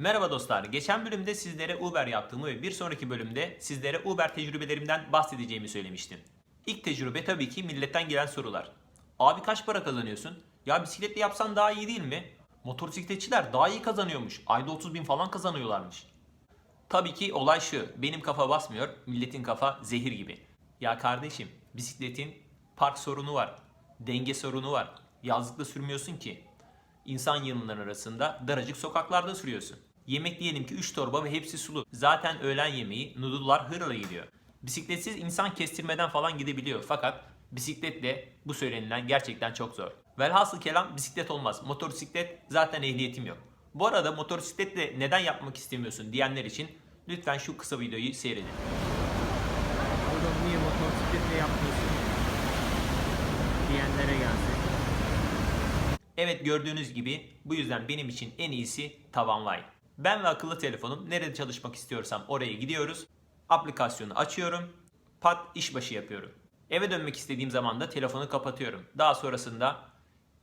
Merhaba dostlar. Geçen bölümde sizlere Uber yaptığımı ve bir sonraki bölümde sizlere Uber tecrübelerimden bahsedeceğimi söylemiştim. İlk tecrübe tabii ki milletten gelen sorular. Abi kaç para kazanıyorsun? Ya bisikletle yapsan daha iyi değil mi? Motosikletçiler daha iyi kazanıyormuş. Ayda 30 bin falan kazanıyorlarmış. Tabii ki olay şu. Benim kafa basmıyor. Milletin kafa zehir gibi. Ya kardeşim bisikletin park sorunu var. Denge sorunu var. Yazlıkta sürmüyorsun ki. İnsan yığınları arasında daracık sokaklarda sürüyorsun. Yemek diyelim ki 3 torba ve hepsi sulu. Zaten öğlen yemeği noodle'lar hırla gidiyor. Bisikletsiz insan kestirmeden falan gidebiliyor fakat bisikletle bu söylenilen gerçekten çok zor. Velhasıl kelam bisiklet olmaz. Motosiklet zaten ehliyetim yok. Bu arada motosikletle neden yapmak istemiyorsun diyenler için lütfen şu kısa videoyu seyredin. Oğlum niye motosikletle yapmıyorsun? Diyenlere gelsin. Evet gördüğünüz gibi bu yüzden benim için en iyisi Tavanlay. Ben ve akıllı telefonum nerede çalışmak istiyorsam oraya gidiyoruz. Aplikasyonu açıyorum. Pat işbaşı yapıyorum. Eve dönmek istediğim zaman da telefonu kapatıyorum. Daha sonrasında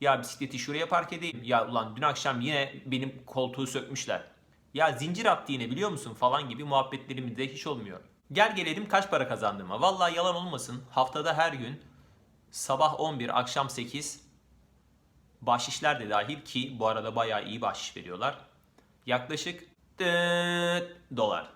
ya bisikleti şuraya park edeyim. Ya ulan dün akşam yine benim koltuğu sökmüşler. Ya zincir attı yine biliyor musun falan gibi muhabbetlerimizde hiç olmuyor. Gel gelelim kaç para kazandığıma. Vallahi yalan olmasın haftada her gün sabah 11 akşam 8 Bahşişler de dahil ki bu arada bayağı iyi bahşiş veriyorlar. Yaklaşık dolar.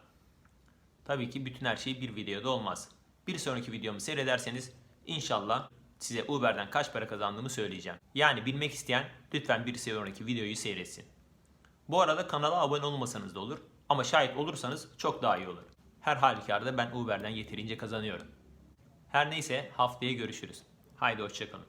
Tabii ki bütün her şey bir videoda olmaz. Bir sonraki videomu seyrederseniz inşallah size Uber'den kaç para kazandığımı söyleyeceğim. Yani bilmek isteyen lütfen bir sonraki videoyu seyretsin. Bu arada kanala abone olmasanız da olur ama şayet olursanız çok daha iyi olur. Her halükarda ben Uber'den yeterince kazanıyorum. Her neyse haftaya görüşürüz. Haydi hoşçakalın.